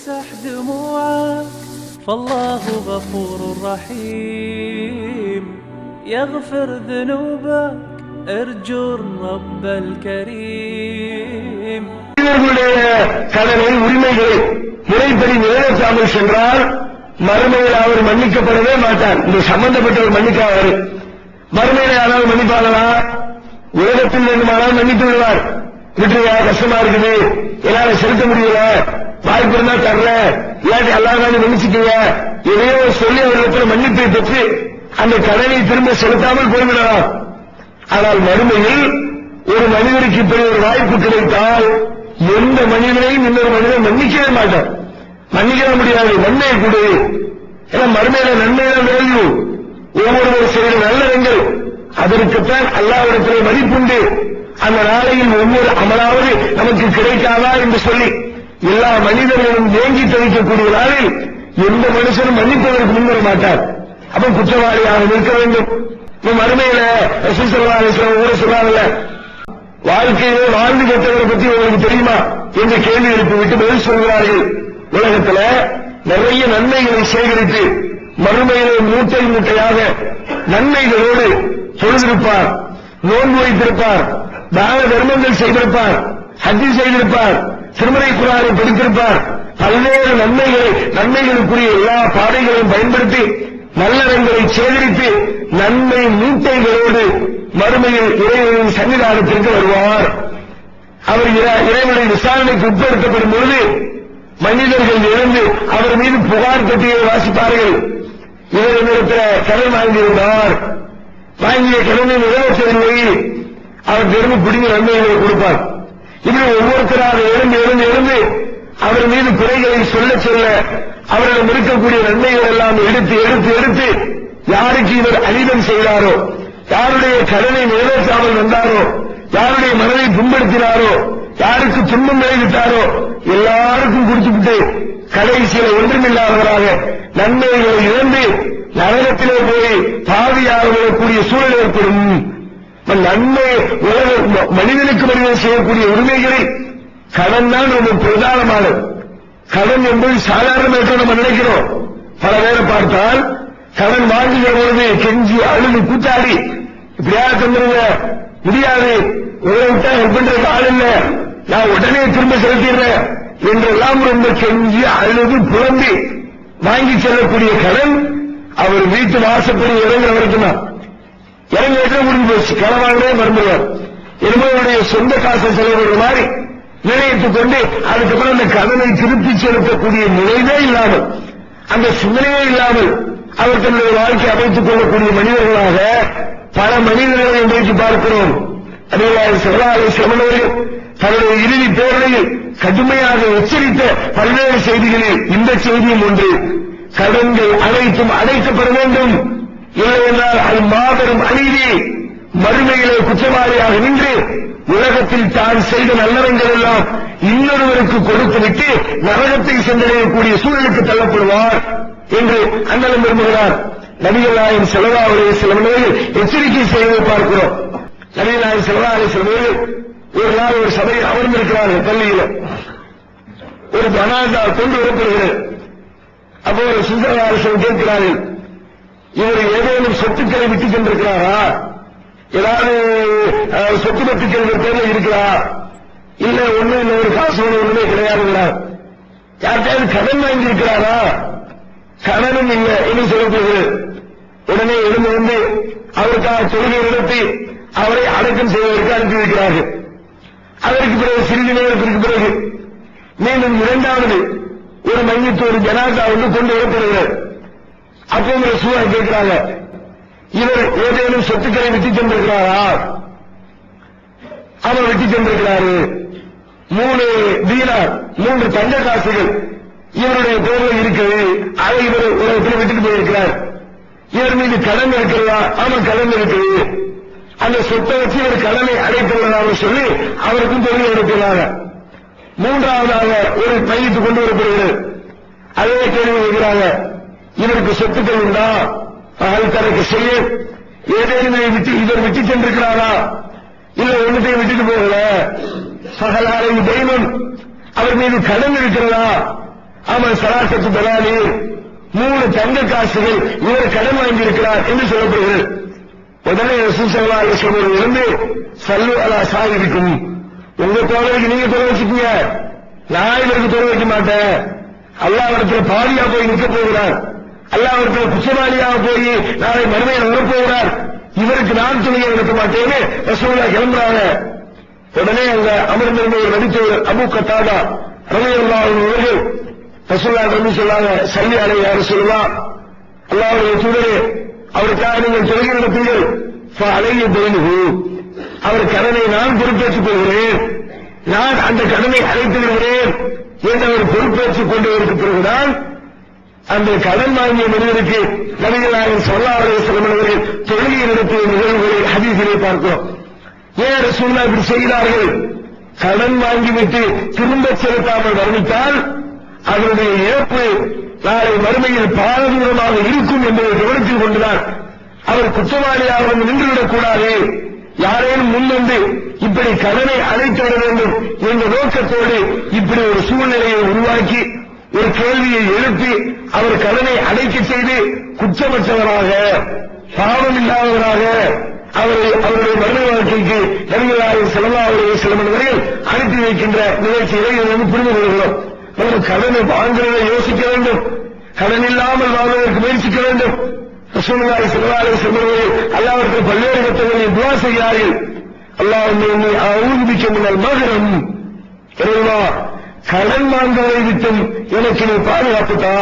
امسح دموعك فالله غفور رحيم يغفر ذنوبك ارجو الرب الكريم இவர்களுடைய கடனை உரிமைகளை முறைப்படி நிறைவேற்றாமல் சென்றால் மறுமையில் அவர் மன்னிக்கப்படவே மாட்டார் இந்த சம்பந்தப்பட்டவர் மன்னிக்காவாரு மறுமையில யாராவது மன்னிப்பாங்களா உலகத்தில் வேண்டுமானால் மன்னித்து விடுவார் விட்டுருவா கஷ்டமா இருக்குது என்னால செலுத்த முடியல வாய்ப்பு இருந்தா தரல இல்லாட்டி அல்லாதாலும் மன்னிச்சுக்கீங்க. எதையோ சொல்லி அவர்களிடத்தில் மன்னிப்பை பெற்று அந்த கடனை திரும்ப செலுத்தாமல் போய்விடலாம். ஆனால் மறுமையில் ஒரு மனிதனுக்கு இப்படி ஒரு வாய்ப்பு கிடைத்தால் எந்த மனிதனையும் இன்னொரு மனிதன் மன்னிக்கவே மாட்டான். மன்னிக்கவே முடியாது. நன்மையை கொடு. ஏன்னா மறுமையில நன்மையில வேல்யூ. ஒவ்வொருவர் செய்த நல்லறங்கள் அதற்குத்தான் அல்லாவிடத்தில் மதிப்புண்டு. அந்த நாளையில் ஒவ்வொரு அமலாவது நமக்கு கிடைக்காதா என்று சொல்லி எல்லா மனிதர்களும் ஏங்கி தவிக்கக்கூடிய நாளில் எந்த மனுஷனும் மன்னிப்பதற்கு முன்வர மாட்டார் அப்ப குற்றவாளியாக நிற்க வேண்டும். இப்ப மறுமையில ரசூசல்லாஸ்லாம் கூட வாழ்க்கையிலே வாழ்ந்து கெட்டவரை பத்தி உங்களுக்கு தெரியுமா? என்று கேள்வி எழுப்பி விட்டு பதில் சொல்கிறார்கள். உலகத்துல நிறைய நன்மைகளை சேகரித்து மறுமையிலே மூட்டை மூட்டையாக நன்மைகளோடு தொழுதிருப்பார் நோன்பு வைத்திருப்பார் தான தர்மங்கள் செய்திருப்பார் ஹஜ்ஜி செய்திருப்பார் திருமலை குரானை படித்திருப்பார். பல்வேறு நன்மைகளை நன்மைகளுக்குரிய எல்லா பாதைகளையும் பயன்படுத்தி நல்லறங்களை சேகரித்து நன்மை மூட்டைகளோடு மறுமையில் இறைவனின் சன்னிதானத்திற்கு வருவார். அவர் இறை- விசாரணைக்கு உட்படுத்தப்படும் பொழுது மனிதர்கள் எழுந்து அவர் மீது புகார் கட்டியை வாசிப்பார்கள். இவர் என்னிடத்தில் கடன் வாங்கியிருந்தார். வாங்கிய கடனை நிறைவேற்றவில்லை அவர் திரும்ப பிடிங்க நன்மைகளை கொடுப்பார். இப்படி ஒவ்வொருத்தராக எழுந்து எழுந்து எழுந்து அவர் மீது குறைகளை சொல்ல சொல்ல அவரிடம் இருக்கக்கூடிய நன்மைகள் எல்லாம் எடுத்து எடுத்து எடுத்து யாருக்கு இவர் அனிதம் செய்தாரோ யாருடைய கடனை நிறைவேற்றாமல் வந்தாரோ யாருடைய மனதை புண்படுத்தினாரோ யாருக்கு துன்பம் விளைவித்தாரோ எல்லாருக்கும் கொடுத்துவிட்டு கடைசியில ஒன்றுமில்லாதவராக நன்மைகளை இழந்து நரகத்திலே போய் பாவியாக கூடிய சூழல் ஏற்படும். நன்மை உலக மனிதனுக்கு மனிதன் செய்யக்கூடிய உரிமைகளை கடன் தான் ரொம்ப பிரதானமானது. கடன் என்பது சாதாரணமாக நம்ம நினைக்கிறோம். பல பேரை பார்த்தால் கடன் வாங்குகிற பொழுது கெஞ்சி அழுது கூத்தாடி இப்படியா தந்துருங்க முடியாது. உங்களை விட்டா ஹெல்ப் பண்றதுக்கு ஆள் இல்ல. நான் உடனே திரும்ப செலுத்திடுறேன் என்றெல்லாம் ரொம்ப கெஞ்சி அழுது புலம்பி வாங்கி செல்லக்கூடிய கடன் அவர் வீட்டு வாசப்படி இறங்குற வரைக்கும் தான். இறங்கி வைக்கிற முடிஞ்சு போச்சு? கிளவாங்களே மறுமையார் என்னுடைய சொந்த காசை செலவிடுற மாதிரி நிலையத்துக் கொண்டு அதுக்கப்புறம் அந்த கடனை திருப்பி செலுத்தக்கூடிய நிலைவே இல்லாமல் அந்த சிந்தனையே இல்லாமல் அவர் தன்னுடைய வாழ்க்கை அமைத்துக் கொள்ளக்கூடிய மனிதர்களாக பல மனிதர்களை இன்றைக்கு பார்க்கிறோம். அதே சிவராலை சிரமணர்கள் தன்னுடைய இறுதி பேரணியில் கடுமையாக எச்சரித்த பல்வேறு செய்திகளில் இந்த செய்தியும் ஒன்று கடன்கள் அனைத்தும் அடைக்கப்பட வேண்டும். இல்லை என்றால் அது மாபெரும் அநீதி மறுமையிலே குற்றவாளியாக நின்று உலகத்தில் தான் செய்த நல்லவங்கள் எல்லாம் இன்னொருவருக்கு கொடுத்துவிட்டு நரகத்தை சென்றடையக்கூடிய சூழலுக்கு தள்ளப்படுவார் என்று அண்ணலம் விரும்புகிறார் நபிகள் நாயகம் செலவா அவருடைய சில மனிதர்கள் எச்சரிக்கை செய்வதை பார்க்கிறோம். நபிகள் நாயகம் செலவா சில மனிதர்கள் ஒரு நாள் ஒரு சபையில் அமர்ந்திருக்கிறார்கள் பள்ளியில். ஒரு பனாண்டா கொண்டு வரப்படுகிறது. அப்போ ஒரு சுந்தரவாரசன் கேட்கிறார்கள் இவர் ஏதேனும் சொத்துக்களை விட்டு சென்றிருக்கிறாரா ஏதாவது சொத்து பத்துக்கள் இவர் பேர்ல இருக்கிறா இல்ல ஒண்ணு இல்ல ஒரு காசு ஒண்ணுமே கிடையாதுங்களா? யார்கிட்டயாவது கடன் வாங்கி இருக்கிறாரா கடனும் இல்ல என்று சொல்லப்படுகிறது உடனே எழுந்து வந்து அவருக்காக தொழுகை நடத்தி அவரை அடக்கம் செய்வதற்கு அனுப்பி வைக்கிறார்கள் அதற்கு பிறகு சிறிது நேரத்திற்கு பிறகு மீண்டும் இரண்டாவது ஒரு மையத்தோடு ஜனாதா வந்து கொண்டு வரப்படுகிறார். அப்போ உங்களை சூழலை கேட்கிறாங்க. இவர் ஏதேனும் சொத்துக்களை விட்டு சென்றிருக்கிறாரா? அவர் விட்டு சென்றிருக்கிறாரு. மூணு தீனார் மூன்று தங்க காசுகள் இவருடைய பேர்ல இருக்குது அதை இவர் உலகத்தில் விட்டுட்டு போயிருக்கிறார். இவர் மீது கடன் இருக்கிறதா? ஆமா கடன் இருக்குது. அந்த சொத்தை வச்சு இவர் கடனை அடைத்துள்ளதாக சொல்லி அவருக்கும் தொழில் எடுக்கிறாங்க. மூன்றாவதாக ஒரு மையத்து கொண்டு வரப்படுகிறது. அதே கேள்வி வைக்கிறாங்க இவருக்கு சொத்துக்கள் உண்டா? பகல் தனக்கு செய்ய ஏதேனும் விட்டு இவர் விட்டு சென்றிருக்கிறாரா? இல்ல ஒன்றுத்தையும் விட்டுட்டு போகல. பகலாரை தெய்வம் அவர் மீது கடன் இருக்கிறதா? ஆமா சராசத்து பலாலி. மூணு தங்க காசுகள் இவர் கடன் வாங்கியிருக்கிறார் என்று சொல்லப்படுகிறது. உடனே ரசூசல்லா அலிஸ்லாம் இருந்து சல்லு அலா சாகிருக்கும் உங்க தோழருக்கு நீங்க தொலை வச்சுக்கீங்க. நான் இவருக்கு தொலை வைக்க மாட்டேன். அல்லாவிடத்துல பாதியா போய் நிற்க போகிறான் அல்லாவிடத்துல குற்றவாளியாக போய் நாளை மறுமையில் வரப்போகிறார். இவருக்கு நான் துணியை எடுக்க மாட்டேன்னு ரசூலா கிளம்புறாங்க. உடனே அங்க அமர்ந்திருந்த ஒரு நடித்தவர் அபு கத்தாதா ரவியல்லா அவர்கள் ரசூல்லா நம்பி சொல்லாங்க சல்லி அலைய ரசூல்லா அல்லாவுடைய தூதரே அவருக்காக நீங்கள் தொழுகை நடத்தீர்கள் அலைய பெயினுகு அவர் கடனை நான் பொறுப்பேற்றுக் கொள்கிறேன். நான் அந்த கடனை அழைத்து விடுகிறேன் என்று அவர் பொறுப்பேற்றுக் கொண்டதற்கு பிறகுதான் அந்த கடன் வாங்கிய மனிதருக்கு நபிகளாரின் சொல்லாவுடைய சிலமனவர்கள் தொழுகை நடத்திய நிகழ்வுகளை ஹதீஸிலே பார்க்கிறோம். ஏன் சூழ்நிலை இப்படி செய்கிறார்கள் கடன் வாங்கிவிட்டு திரும்ப செலுத்தாமல் வர்ணித்தால் அதனுடைய இழப்பு நாளை மறுமையில் பாரதூரமாக இருக்கும் என்பதை கவனத்தில் கொண்டுதான் அவர் குற்றவாளியாக வந்து நின்றுவிடக்கூடாது. யாரேனும் முன்வந்து இப்படி கடனை அழைத்து விட வேண்டும் என்ற நோக்கத்தோடு இப்படி ஒரு சூழ்நிலையை உருவாக்கி ஒரு கேள்வியை எழுப்பி அவர் கடனை அடைக்க செய்து குற்றமற்றவராக பாவம் இல்லாதவராக அவரை அவருடைய மரண வாழ்க்கைக்கு நபிகளாக செலவாவுடைய சில மணி வரையில் அனுப்பி வைக்கின்ற நிகழ்ச்சிகளை வந்து புரிந்து கொள்கிறோம். நம்ம கடனை வாங்குறதை யோசிக்க வேண்டும். கடன் இல்லாமல் வாழ்வதற்கு முயற்சிக்க வேண்டும். ரசூலுல்லாஹி ஸல்லல்லாஹு அலைஹி வஸல்லம் அல்லாஹ்விற்கு பல்வேறு கட்டங்களில் துஆ செய்கிறார்கள். அல்லாஹ்வும்ம இன்னி பிக்க மினல் இறைவா கடன் வாங்குவதை விட்டும் எனக்கு நீ பாதுகாப்பு தா